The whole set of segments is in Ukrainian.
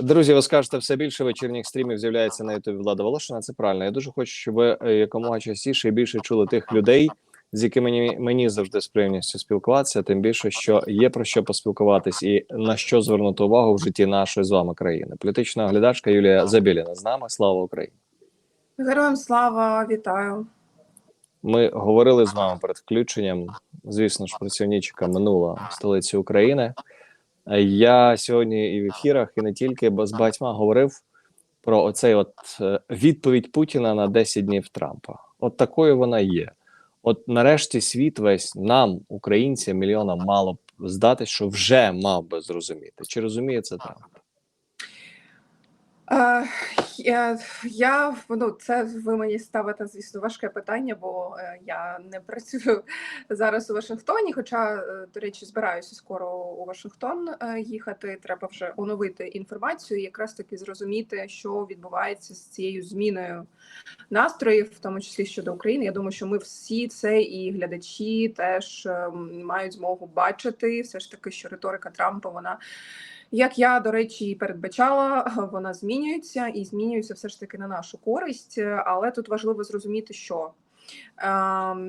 Друзі, ви скажете все більше вечірніх стрімів з'являється на Ютубі Влада Волошина. Це правильно. Я дуже хочу, щоб ви е, якомога частіше і більше чули тих людей, з якими мені, мені завжди з приємністю спілкуватися. Тим більше, що є про що поспілкуватись і на що звернути увагу в житті нашої з вами країни. Політична оглядачка Юлія Забіліна з нами. Слава Україні! Героям слава, вітаю. Ми говорили з вами перед включенням. Звісно ж, працівничка минула в столиці України. Я сьогодні і в ефірах, і не тільки, бо з багатьма говорив про оцей от е, відповідь Путіна на 10 днів Трампа. От такою вона є. От нарешті світ весь нам, українцям, мільйонам, мало б здатись, що вже мав би зрозуміти. Чи розуміє це Трамп? Е, я, я ну, це ви мені ставите, звісно, важке питання, бо е, я не працюю зараз у Вашингтоні. Хоча, е, до речі, збираюся скоро у Вашингтон їхати. Треба вже оновити інформацію, і якраз таки зрозуміти, що відбувається з цією зміною настроїв, в тому числі щодо України. Я думаю, що ми всі це і глядачі теж е, мають змогу бачити. Все ж таки, що риторика Трампа вона. Як я до речі і передбачала, вона змінюється і змінюється все ж таки на нашу користь. Але тут важливо зрозуміти, що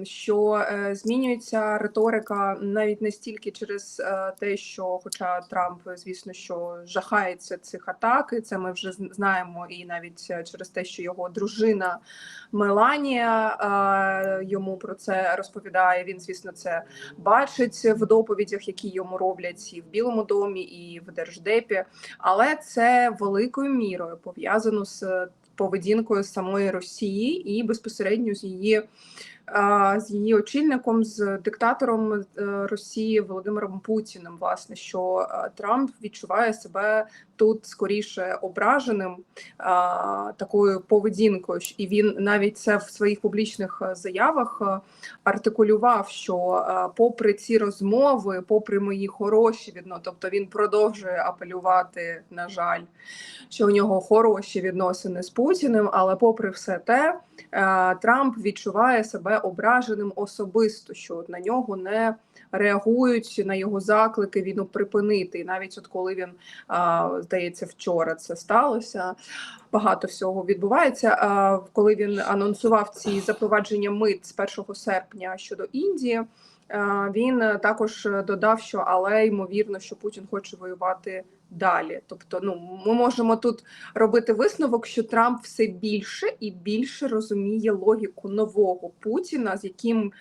що е, змінюється риторика навіть не стільки через е, те, що, хоча Трамп, звісно, що жахається цих атак, і це ми вже знаємо, і навіть е, через те, що його дружина Меланія йому про це розповідає. Він, звісно, це бачить в доповідях, які йому роблять і в Білому домі, і в Держдепі. Але це великою мірою пов'язано з поведінкою самої Росії і безпосередньо з її. З її очільником, з диктатором е, Росії Володимиром Путіним, власне, що е, Трамп відчуває себе тут скоріше ображеним такою поведінкою, і він навіть це в своїх публічних е, заявах артикулював, що попри ці розмови, попри мої хороші відно, тобто він продовжує апелювати, на жаль, що у нього хороші відносини з Путіним, але попри все те, Трамп відчуває себе ображеним особисто, що на нього не реагують на його заклики війну припинити. І навіть от коли він здається, вчора це сталося. Багато всього відбувається. Коли він анонсував ці запровадження мит з 1 серпня щодо Індії, він також додав, що але ймовірно, що Путін хоче воювати далі. Тобто, ну ми можемо тут робити висновок, що Трамп все більше і більше розуміє логіку нового Путіна, з яким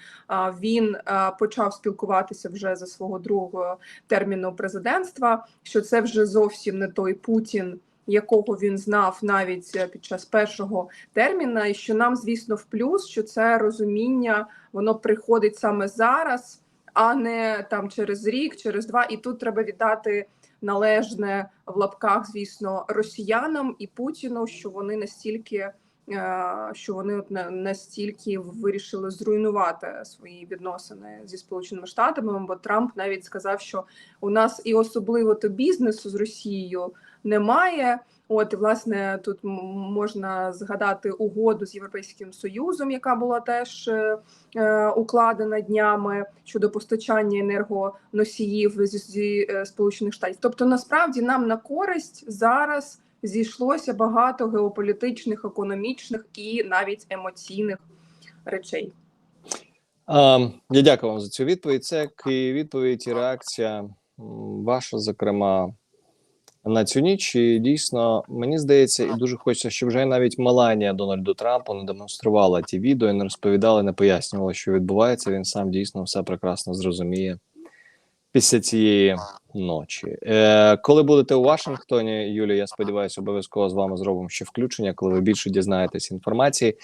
він почав спілкуватися вже за свого другого терміну президентства. Що це вже зовсім не той Путін. Якого він знав навіть е, під час першого терміна, і що нам, звісно, в плюс, що це розуміння воно приходить саме зараз, а не там через рік, через два. І тут треба віддати належне в лапках, звісно, росіянам і Путіну, що вони настільки. е, Що вони настільки вирішили зруйнувати свої відносини зі сполученими штатами, бо Трамп навіть сказав, що у нас і особливо то бізнесу з Росією немає. От і власне тут можна згадати угоду з Європейським Союзом, яка була теж е, е, укладена днями щодо постачання енергоносіїв зі, зі е, сполучених штатів. Тобто, насправді нам на користь зараз зійшлося багато геополітичних, економічних і навіть емоційних речей. Я дякую вам за цю відповідь. Це відповідь і реакція ваша, зокрема, на цю ніч. І дійсно, мені здається, і дуже хочеться, щоб вже навіть Меланія Дональду Трампу не демонструвала ті відео і не розповідала, не пояснювала, що відбувається. Він сам дійсно все прекрасно зрозуміє після цієї ночі. Е, коли будете у Вашингтоні, Юлія, я сподіваюся, обов'язково з вами зробимо ще включення, коли ви більше дізнаєтесь інформації.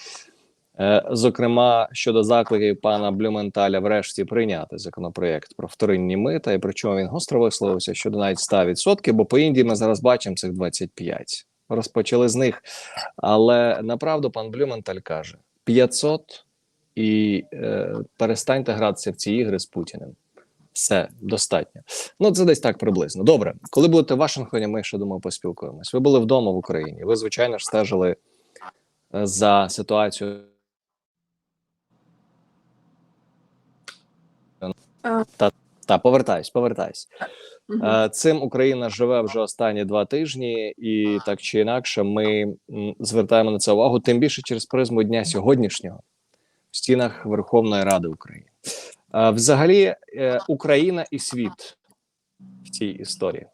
Е, Зокрема, щодо закликів пана Блюменталя врешті прийняти законопроєкт про вторинні мита, і причому він гостро висловився щодо навіть 100%, бо по Індії ми зараз бачимо цих 25. Розпочали з них. Але направду пан Блюменталь каже: 500 і е, перестаньте гратися в ці ігри з Путіним. Все достатньо. Ну це десь так приблизно. Добре, коли будете в Вашингтоні, ми ще думаю, поспілкуємось. Ви були вдома в Україні. Ви, звичайно ж, стежили е, за ситуацією. Е. Та, та повертаюсь, повертаюсь. Е, Цим Україна живе вже останні два тижні, і так чи інакше, ми звертаємо на це увагу, тим більше через призму дня сьогоднішнього в стінах Верховної Ради України. Е, Взагалі, е, Україна і світ в цій історії.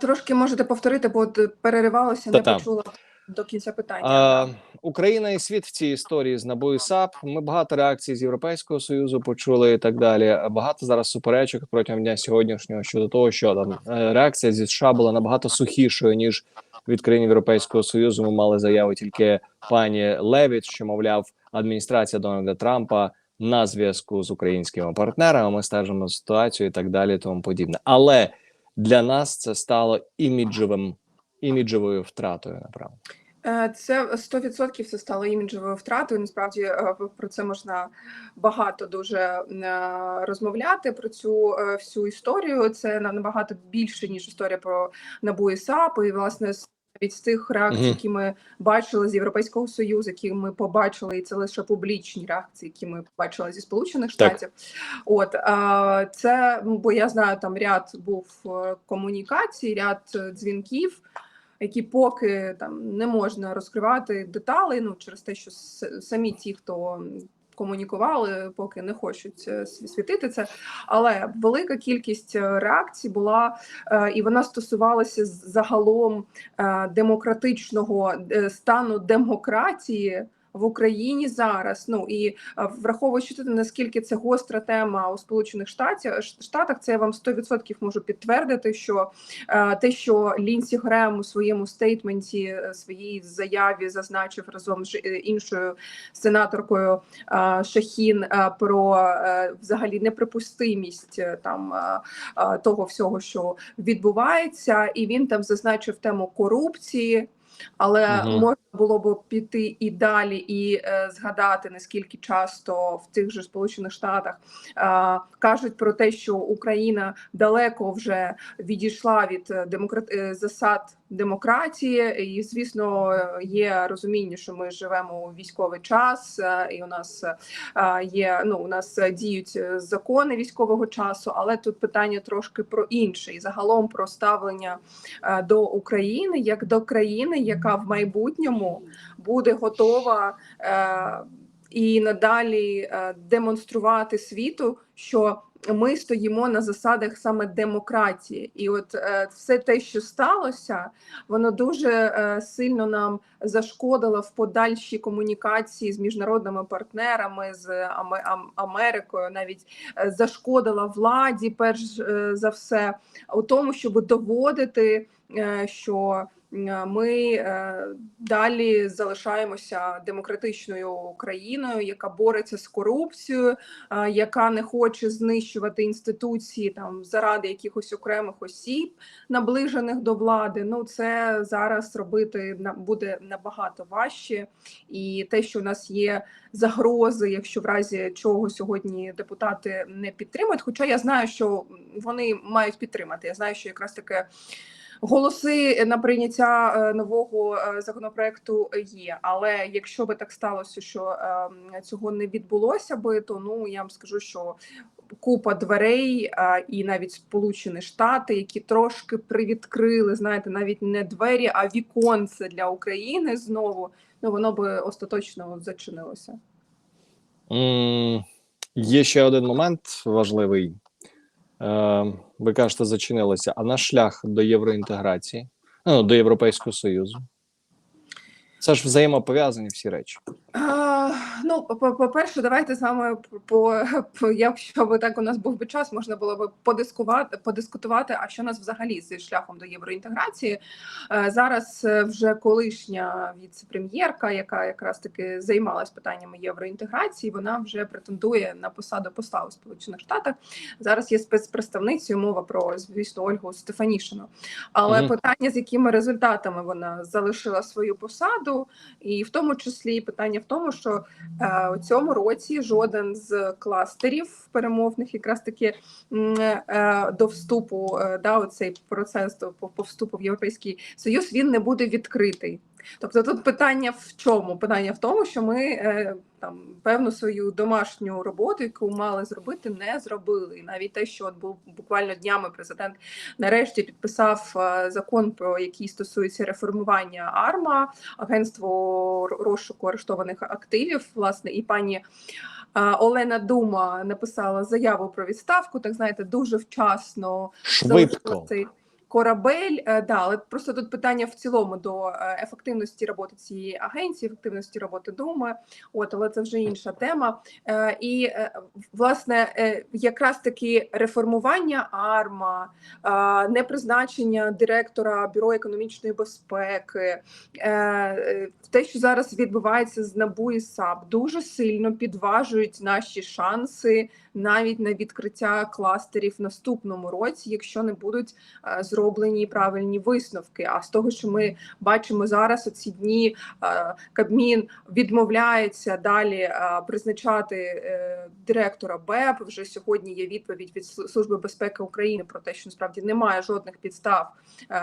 Трошки можете повторити, бо переривалося, не почула до кінця питання. А, Україна і світ в цій історії з НАБУ САП. Ми багато реакцій з Європейського союзу почули і так далі. Багато зараз суперечок протягом дня сьогоднішнього щодо того, що там е, реакція зі США була набагато сухішою ніж від країн Європейського союзу. Ми мали заяву тільки пані Левіт, що мовляв, адміністрація Дональда Трампа на зв'язку з українськими партнерами. Ми стежимо ситуацію і так далі, і тому подібне. Але для нас це стало іміджевим іміджевою втратою. Направду. Е, Це 100% це стало іміджовою втратою. Насправді е, про це можна багато дуже е, розмовляти про цю всю історію. Це на- набагато більше ніж історія про НАБУ і САП. І власне від тих реакцій, які ми бачили з Європейського союзу, які ми побачили, і це лише публічні реакції, які ми побачили зі Сполучених Так. Штатів. От а, це ну, бо я знаю, там ряд був комунікацій, ряд дзвінків. Які поки там не можна розкривати деталі, ну через те, що самі ті, хто комунікували, поки не хочуть е, світити це. Але велика кількість е, реакцій була, е, і вона стосувалася загалом демократичного стану демократії в Україні зараз. Ну і е, враховуючи те, наскільки це гостра тема у Сполучених Штатів Штатах, це я вам 100% можу підтвердити, що е, те, що Лінсі Грем у своєму стейтменті, е, своїй заяві зазначив разом з е, іншою сенаторкою е, Шахін е, про е, взагалі неприпустимість е, там е, е, того всього, що відбувається, і він там зазначив тему корупції. Але Мгм. можна було б піти і далі, і е, згадати наскільки часто в тих же Сполучених Штатах е, кажуть про те, що Україна далеко вже відійшла від е, демократ... е, засад демократії, і звісно, є розуміння, що ми живемо у військовий час, е, і у нас е, є ну у нас діють е, закони військового часу, але тут питання трошки про інше, і загалом про ставлення е, до України як до країни, яка в майбутньому буде готова е, і надалі е, демонструвати світу, що ми стоїмо на засадах саме демократії, і от е, все те, що сталося, воно дуже е, сильно нам зашкодило в подальшій комунікації з міжнародними партнерами з Аме- Ам- Америкою, навіть е, зашкодила владі, перш е, за все, у тому, щоб доводити, е, що ми е, далі залишаємося демократичною країною, яка бореться з корупцією, е, яка не хоче знищувати інституції там заради якихось окремих осіб, наближених до влади. Ну це зараз робити буде набагато важче, і те, що у нас є загрози, якщо в разі чого сьогодні депутати не підтримують. Хоча я знаю, що вони мають підтримати. Я знаю, що якраз таке. Голоси на прийняття е, нового е, законопроекту є, але якщо би так сталося, що е, цього не відбулося би, то ну я вам скажу, що купа дверей е, і навіть Сполучені Штати, які трошки привідкрили, знаєте, навіть не двері, а віконце для України знову. Ну воно би остаточно зачинилося. М, Є ще один момент важливий. Е, ви кажете, зачинилося, а наш шлях до євроінтеграції, ну, до Європейського Союзу. Це ж взаємопов'язані всі речі. Ну, по- по-перше, давайте з вами по, по якщо би так у нас був би час, можна було би подискувати, подискутувати, а що нас взагалі зі шляхом до євроінтеграції. Е, Зараз е, вже колишня віце-прем'єрка, яка якраз таки займалась питаннями євроінтеграції, вона вже претендує на посаду посла у Сполучених Штатах. Зараз є спецпредставницею мова про звісно Ольгу Стефанішину. Але Мгм. питання, з якими результатами вона залишила свою посаду, і в тому числі питання в тому, що у цьому році жоден з кластерів перемовних, якраз таки е, до вступу, е, да, цей процес до по вступу в Європейський Союз, він не буде відкритий. Тобто тут питання в чому? Питання в тому, що ми е, там певну свою домашню роботу, яку мали зробити, не зробили. І навіть те, що от був буквально днями президент нарешті підписав е, закон, про який стосується реформування АРМА, агентство розшуку арештованих активів, власне, і пані. е, Олена Дума написала заяву про відставку, так знаєте, дуже вчасно Швидко. цей корабель. Е, Да, але просто тут питання в цілому до е, ефективності роботи цієї агенції, ефективності роботи Думи. От, але це вже інша тема. Е, І власне, якраз таки реформування АРМА, непризначення директора бюро економічної безпеки, те, що зараз відбувається з НАБУ і САП, дуже сильно підважують наші шанси навіть на відкриття кластерів в наступному році, якщо не будуть е, зроблені правильні висновки. А з того, що ми бачимо зараз, оці дні е, Кабмін відмовляється далі е, призначати е, директора БЕП. Вже сьогодні є відповідь від Служби безпеки України про те, що насправді немає жодних підстав,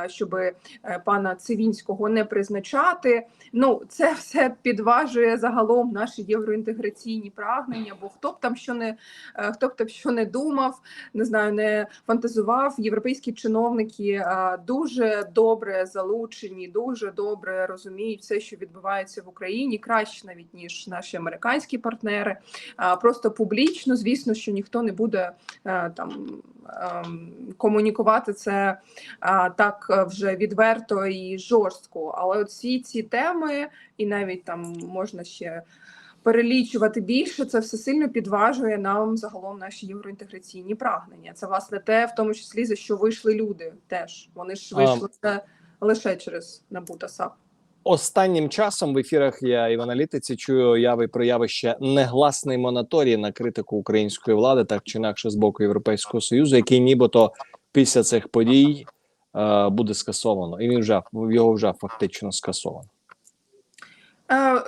щоб пана Цивінського не призначати. Ну це все підважує загалом наші євроінтеграційні прагнення. Бо хто б там що не хто б там що не думав, не знаю, не фантазував. Європейські чиновники е, дуже добре залучені, дуже добре розуміють все, що відбувається в Україні, краще навіть ніж наші американські партнери. Просто публічно, звісно, що ніхто не буде е, там ем, комунікувати це так е, вже відверто і жорстко. Але от всі ці теми, і навіть там можна ще перелічувати більше, це все сильно підважує нам загалом наші євроінтеграційні прагнення. Це власне те, в тому числі за що вийшли люди. Теж вони ж вийшли це лише через НАБУ та САП. Останнім часом в ефірах я і в аналітиці чую яви про явище негласний монаторій на критику української влади, так чи інакше з боку Європейського союзу, який нібито після цих подій е, буде скасовано, і він вже його вже фактично скасовано. Е,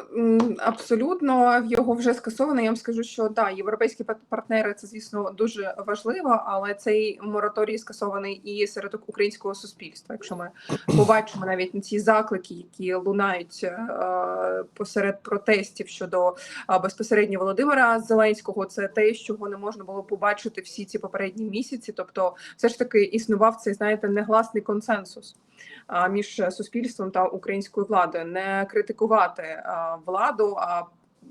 Абсолютно його вже скасовано. Я вам скажу, що да, європейські пар- партнери це звісно дуже важливо, але цей мораторій скасований і серед українського суспільства. Якщо ми побачимо навіть на ці заклики, які лунають е, посеред протестів щодо безпосередньо Володимира Зеленського, це те, чого не можна було побачити всі ці попередні місяці. Тобто, все ж таки існував цей знаєте негласний консенсус між суспільством та українською владою, не критикувати владу, а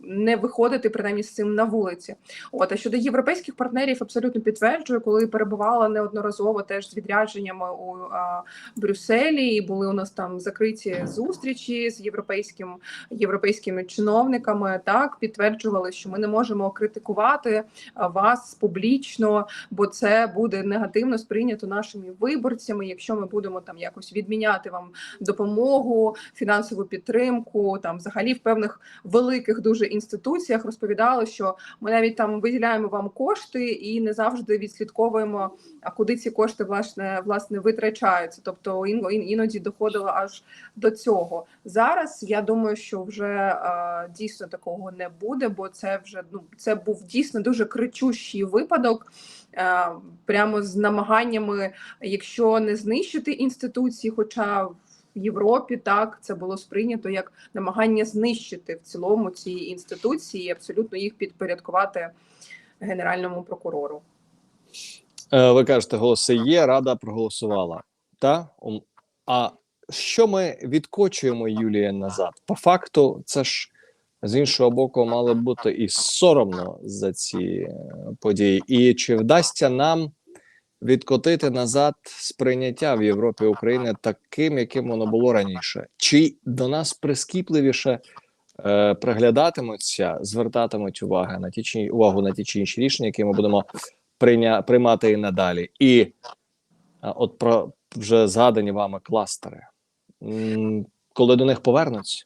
не виходити принаймні з цим на вулиці. От а щодо європейських партнерів, абсолютно підтверджую, коли перебувала неодноразово теж з відрядженнями у а, Брюсселі, і були у нас там закриті зустрічі з європейським європейськими чиновниками. Так підтверджували, що ми не можемо критикувати вас публічно, бо це буде негативно сприйнято нашими виборцями, якщо ми будемо там якось відміняти вам допомогу, фінансову підтримку, там взагалі в певних великих дуже інституціях розповідали, що ми навіть там виділяємо вам кошти і не завжди відслідковуємо, а куди ці кошти власне власне витрачаються. Тобто ін- ін- іноді доходило аж до цього. Зараз я думаю, що вже е, дійсно такого не буде, бо це вже ну це був дійсно дуже кричущий випадок. е, Прямо з намаганнями, якщо не знищити інституції, хоча Європі так це було сприйнято як намагання знищити в цілому ці інституції, і абсолютно їх підпорядкувати генеральному прокурору. Е, ви кажете, голоси є, рада проголосувала. Та? А що ми відкочуємо Юлія назад? По факту, це ж з іншого боку, мало бути і соромно за ці е, події. І чи вдасться нам відкотити назад сприйняття в Європі України таким, яким воно було раніше? Чи до нас прискіпливіше е, приглядатимуться, звертатимуть уваги на ті чи увагу на ті чи інші рішення, які ми будемо прийня, приймати і надалі? І от про вже згадані вами кластери, коли до них повернуться.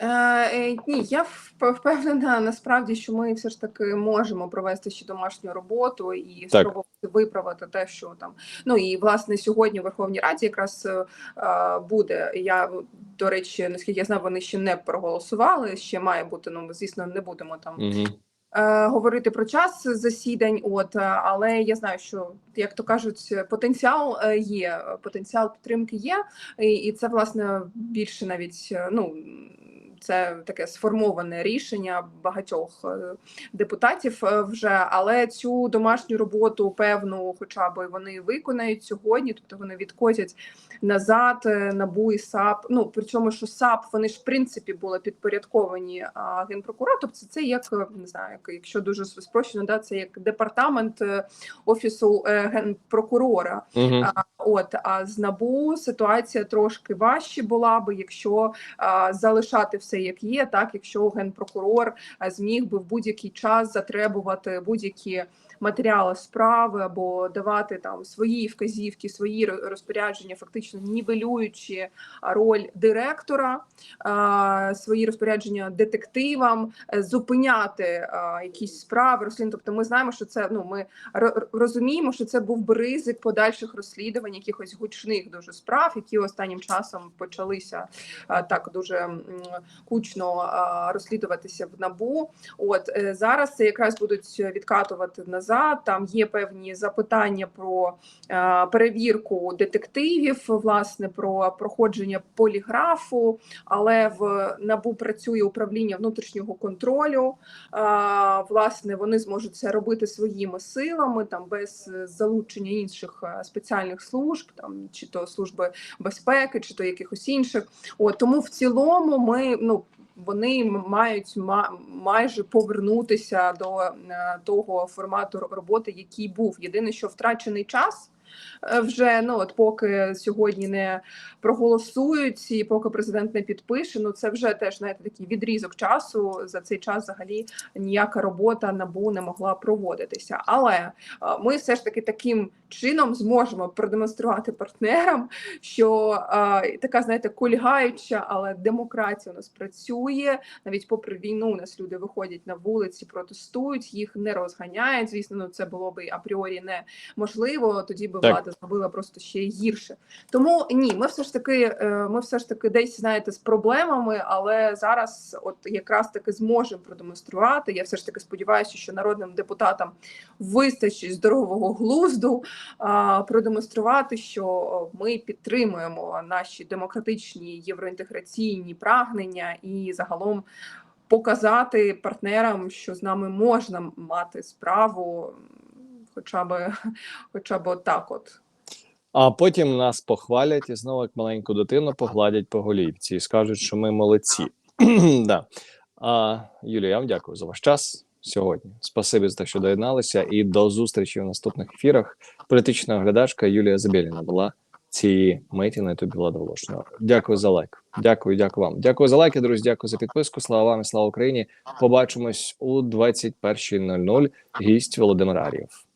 Е, е, ні, я впевнена насправді, що ми все ж таки можемо провести ще домашню роботу і Так. спробувати виправити те, що там. Ну і власне сьогодні в Верховній Раді якраз е, буде. Я до речі, наскільки я знаю, вони ще не проголосували. Ще має бути. Ну звісно не будемо там Угу. говорити про час засідань. От е, але я знаю, що як то кажуть, потенціал є, потенціал підтримки є, і, і це власне більше навіть ну. Це таке сформоване рішення багатьох е, депутатів е, вже, але цю домашню роботу певну, хоча б вони виконають сьогодні, тобто вони відкотять назад е, НАБУ і САП. Ну при цьому, що САП вони ж в принципі були підпорядковані генпрокурору. Тобто це як не знаю, як якщо дуже спрощено, да це як департамент офісу генпрокурора. Угу. А, От а з набу ситуація трошки важче була би, якщо а, залишати все як є, так якщо генпрокурор зміг би в будь-який час затребувати будь-які матеріали справи або давати там свої вказівки, свої розпорядження, фактично нівелюючи роль директора, свої розпорядження детективам, е, зупиняти якісь справи розслідування. Тобто, ми знаємо, що це ну ми розуміємо, що це був би ризик подальших розслідувань якихось гучних дуже справ, які останнім часом почалися так дуже кучно розслідуватися в набу. От е, зараз це якраз будуть відкатувати назад. Там є певні запитання про е, перевірку детективів, власне, про проходження поліграфу, але в набу працює управління внутрішнього контролю. А, власне, вони зможуть це робити своїми силами, там без е, залучення інших е, спеціальних служб, там чи то служби безпеки, чи то якихось інших. От тому в цілому ми ну. Вони мають ма- майже повернутися до е, того формату роботи, який був. Єдине, що втрачений час вже ну от поки сьогодні не проголосують і поки президент не підпише. Ну це вже теж знаєте такий відрізок часу. За цей час взагалі ніяка робота набу не могла проводитися. Але е, ми все ж таки таким чином зможемо продемонструвати партнерам, що е, така знаєте кульгаюча, але демократія у нас працює. Навіть попри війну, у нас люди виходять на вулиці, протестують, їх не розганяють. Звісно, ну це було би апріорі неможливо. Тоді би Так. влада зробила просто ще гірше. Тому ні, ми все ж таки, е, ми все ж таки десь знаєте з проблемами, але зараз, от якраз таки зможемо продемонструвати. Я все ж таки сподіваюся, що народним депутатам вистачить здорового глузду продемонструвати, що ми підтримуємо наші демократичні євроінтеграційні прагнення і загалом. Показати партнерам, що з нами можна мати справу, хоча б, хоча б отак, от А потім нас похвалять і знову як маленьку дитину погладять по голівці і скажуть, що ми молодці. да. а, Юлія, я вам дякую за ваш час сьогодні. Спасибі за те, що доєдналися, і до зустрічі в наступних ефірах. Політична оглядачка Юлія Забєліна була цієї миті на ютубі Влада Волошина. Дякую за лайк. Дякую, дякую вам. Дякую за лайки, друзі. Дякую за підписку. Слава вам і слава Україні. Побачимось у 21.00. Гість Володимир Ар'єв.